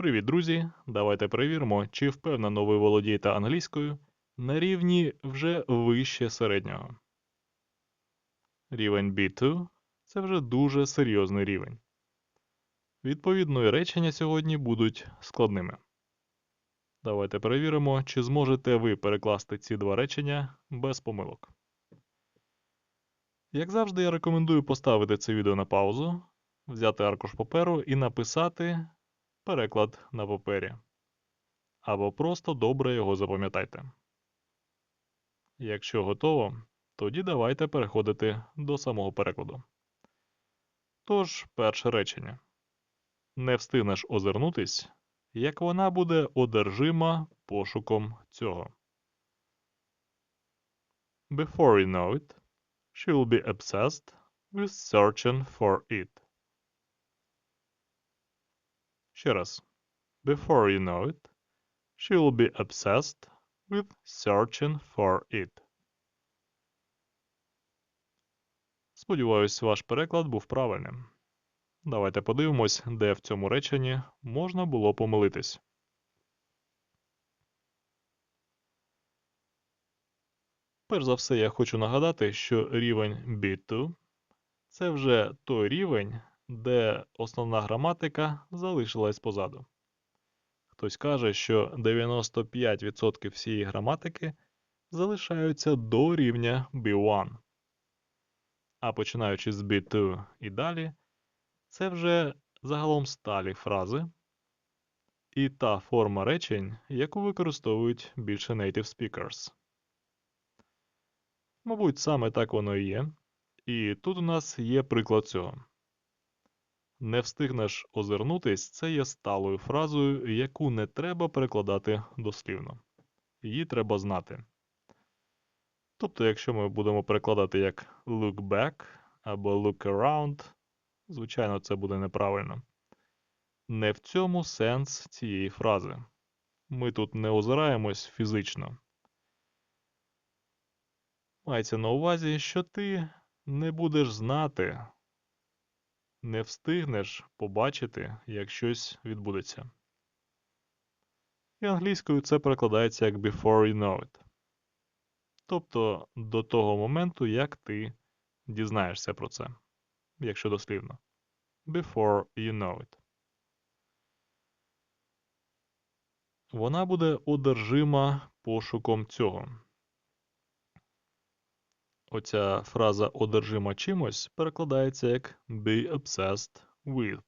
Привіт, друзі! Давайте перевіримо, чи впевнено ви володієте англійською на рівні вже вище середнього. Рівень B2 – це вже дуже серйозний рівень. Відповідно, і речення сьогодні будуть складними. Давайте перевіримо, чи зможете ви перекласти ці два речення без помилок. Як завжди, я рекомендую поставити це відео на паузу, взяти аркуш паперу і написати переклад на папері. Або просто добре його запам'ятайте. Якщо готово, тоді давайте переходити до самого перекладу. Тож, перше речення. Не встигнеш озирнутись, як вона буде одержима пошуком цього. Before you know it, she will be obsessed with searching for it. Ще раз. Before you know it, she will be obsessed with searching for it. Сподіваюсь, ваш переклад був правильним. Давайте подивимось, де в цьому реченні можна було помилитись. Перш за все, я хочу нагадати, що рівень B2 – це вже той рівень, де основна граматика залишилась позаду. Хтось каже, що 95% всієї граматики залишаються до рівня B1. А починаючи з B2 і далі, це вже загалом сталі фрази і та форма речень, яку використовують більше native speakers. Мабуть, саме так воно і є. І тут у нас є приклад цього. Не встигнеш озирнутись це є сталою фразою, яку не треба перекладати дослівно. Її треба знати. Тобто, якщо ми будемо перекладати як look back або look around, звичайно, це буде неправильно. Не в цьому сенс цієї фрази. Ми тут не озираємось фізично. Мається на увазі, що ти не будеш знати, не встигнеш побачити, як щось відбудеться. І англійською це перекладається як before you know it. Тобто до того моменту, як ти дізнаєшся про це, якщо дослівно. Before you know it. Вона буде одержима пошуком цього. Оця фраза одержима чимось перекладається як be obsessed with.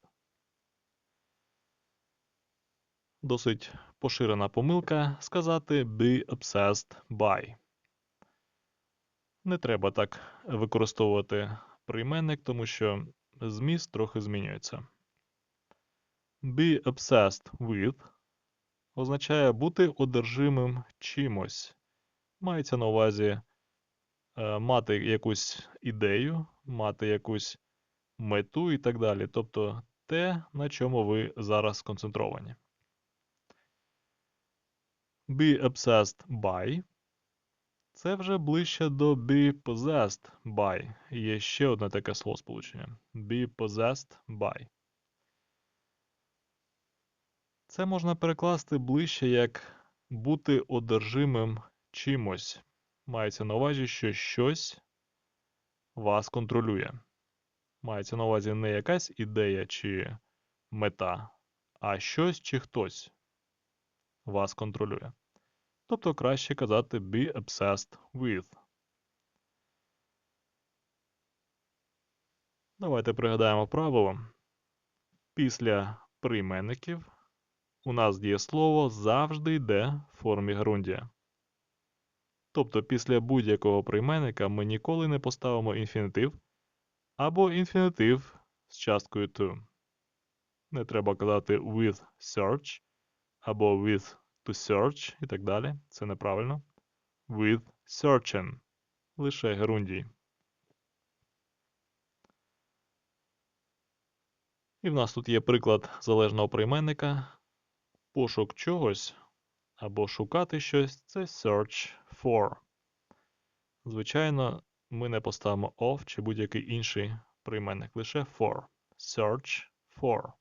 Досить поширена помилка сказати be obsessed by. Не треба так використовувати прийменник, тому що зміст трохи змінюється. Be obsessed with означає бути одержимим чимось. Мається на увазі мати якусь ідею, мати якусь мету і так далі. Тобто те, на чому ви зараз сконцентровані. Be obsessed by це вже ближче до be possessed by. Є ще одне таке словосполучення. Be possessed by. Це можна перекласти ближче як бути одержимим чимось. Мається на увазі, що щось вас контролює. Мається на увазі не якась ідея чи мета, а щось чи хтось вас контролює. Тобто краще казати be obsessed with. Давайте пригадаємо правило. Після прийменників у нас дієслово завжди йде в формі ґрундія. Тобто після будь-якого прийменника ми ніколи не поставимо інфінітив або інфінітив з часткою to. Не треба казати with search або with to search і так далі. Це неправильно. With searching. Лише герундій. І в нас тут є приклад залежного прийменника. Пошук чогось або шукати щось це search for. Звичайно, ми не поставимо of чи будь-який інший прийменник, лише for. Search for.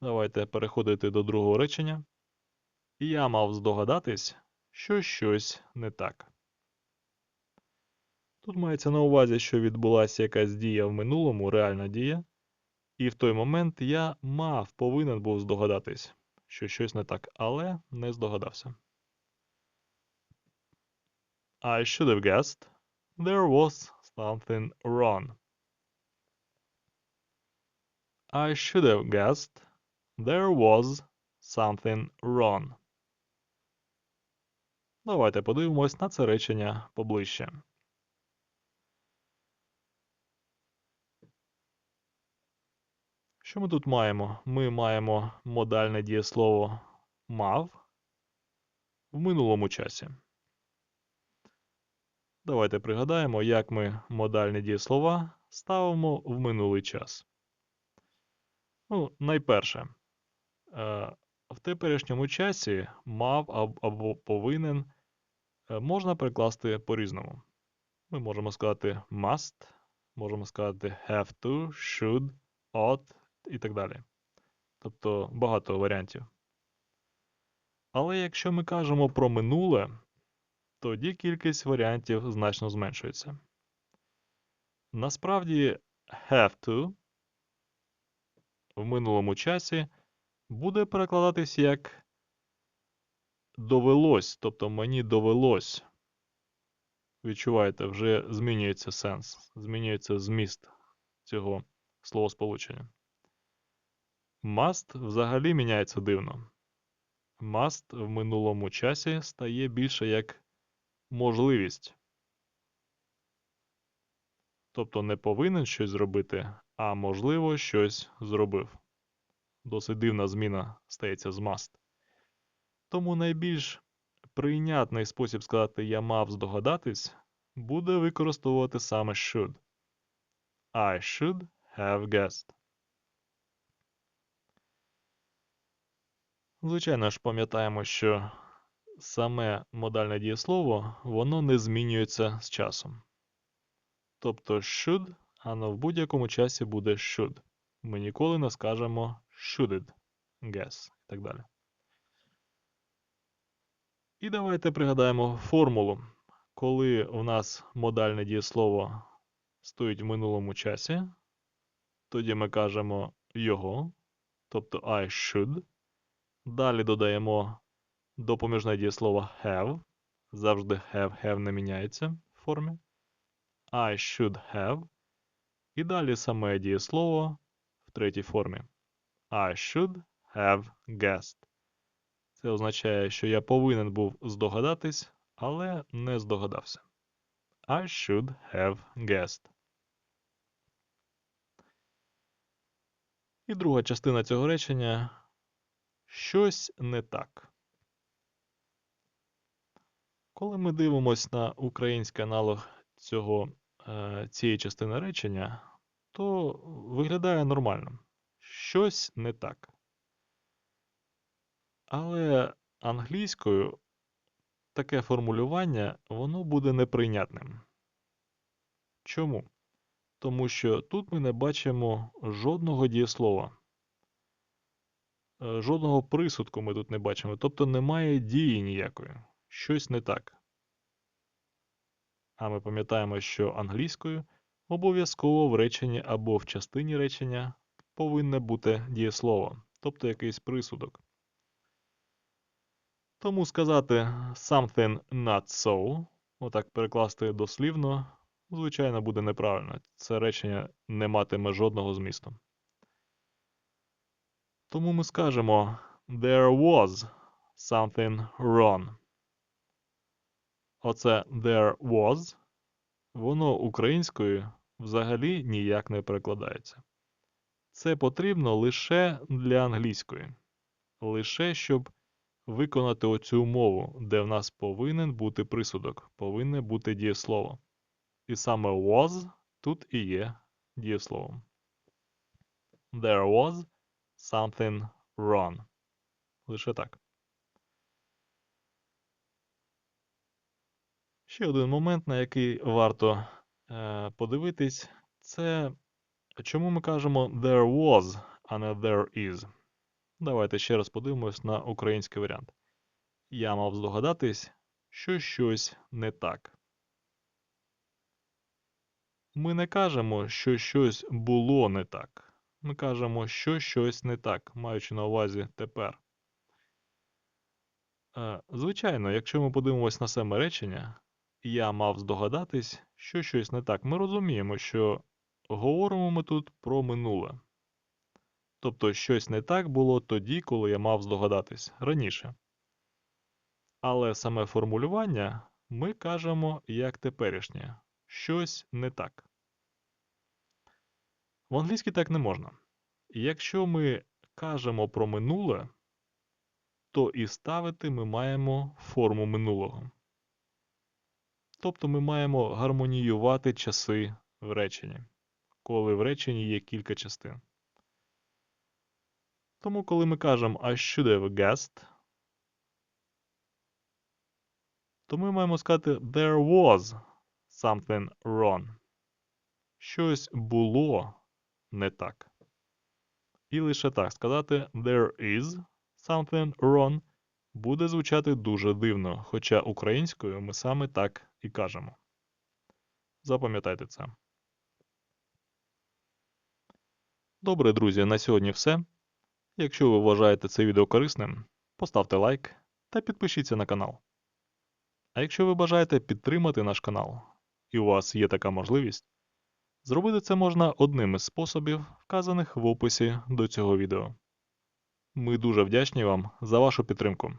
Давайте переходити до другого речення. Я мав здогадатись, що щось не так. Тут мається на увазі, що відбулася якась дія в минулому, реальна дія, і в той момент я мав, повинен був здогадатись, що щось не так, але не здогадався. I should have guessed there was something wrong. I should have guessed there was something wrong. Давайте подивимось на це речення поближче. Що ми тут маємо? Ми маємо модальне дієслово мав в минулому часі. Давайте пригадаємо, як ми модальні дієслова ставимо в минулий час. Ну, найперше, е, в теперішньому часі мав або повинен е, можна перекласти по-різному. Ми можемо сказати must, можемо сказати have to, should, ought і так далі. Тобто багато варіантів. Але якщо ми кажемо про минуле, тоді кількість варіантів значно зменшується. Насправді, have to в минулому часі буде перекладатись як довелось, тобто мені довелось. Відчуваєте, вже змінюється сенс, змінюється зміст цього словосполучення. Must взагалі міняється дивно. Must в минулому часі стає більше як можливість. Тобто не повинен щось зробити, а можливо щось зробив. Досить дивна зміна стається з must. Тому найбільш прийнятний спосіб сказати я мав здогадатись буде використовувати саме should. I should have guessed. Звичайно ж, пам'ятаємо, що саме модальне дієслово воно не змінюється з часом. Тобто should, воно в будь-якому часі буде should. Ми ніколи не скажемо shoulded guess і так далі. І давайте пригадаємо формулу. Коли у нас модальне дієслово стоїть в минулому часі, тоді ми кажемо його, тобто I should. Далі додаємо допоміжне дієслово have. Завжди have, have не міняється в формі. I should have. І далі саме дієслово в третій формі. I should have guessed. Це означає, що я повинен був здогадатись, але не здогадався. I should have guessed. І друга частина цього речення щось не так. Коли ми дивимося на український аналог цього, е, цієї частини речення, то виглядає нормально. Щось не так. Але англійською таке формулювання воно буде неприйнятним. Чому? Тому що тут ми не бачимо жодного дієслова. Е, Жодного присудку ми тут не бачимо, тобто немає дії ніякої. Щось не так. А ми пам'ятаємо, що англійською обов'язково в реченні або в частині речення повинне бути дієслово, тобто якийсь присудок. Тому сказати something not so, отак перекласти дослівно, звичайно, буде неправильно. Це речення не матиме жодного змісту. Тому ми скажемо there was something wrong. Оце there was, воно українською взагалі ніяк не перекладається. Це потрібно лише для англійської. Лише щоб виконати оцю умову, де в нас повинен бути присудок, повинне бути дієслово. І саме was тут і є дієсловом. There was something wrong. Лише так. Ще один момент, на який варто е, подивитись, це чому ми кажемо there was, а не there is. Давайте ще раз подивимось на український варіант. Я мав здогадатись, що щось не так. Ми не кажемо, що щось було не так. Ми кажемо, що щось не так, маючи на увазі тепер. Е, Звичайно, якщо ми подивимось на саме речення, я мав здогадатись, що щось не так. Ми розуміємо, що говоримо ми тут про минуле. Тобто щось не так було тоді, коли я мав здогадатись раніше. Але саме формулювання ми кажемо як теперішнє. Щось не так. В англійській так не можна. Якщо ми кажемо про минуле, то і ставити ми маємо форму минулого. Тобто ми маємо гармоніювати часи в реченні, коли в реченні є кілька частин. Тому, коли ми кажемо I should have guessed, то ми маємо сказати there was something wrong. Щось було не так. І лише так сказати there is something wrong буде звучати дуже дивно, хоча українською ми саме так і кажемо. Запам'ятайте це. Добре, друзі, на сьогодні все. Якщо ви вважаєте це відео корисним, поставте лайк та підпишіться на канал. А якщо ви бажаєте підтримати наш канал, і у вас є така можливість, зробити це можна одним із способів, вказаних в описі до цього відео. Ми дуже вдячні вам за вашу підтримку.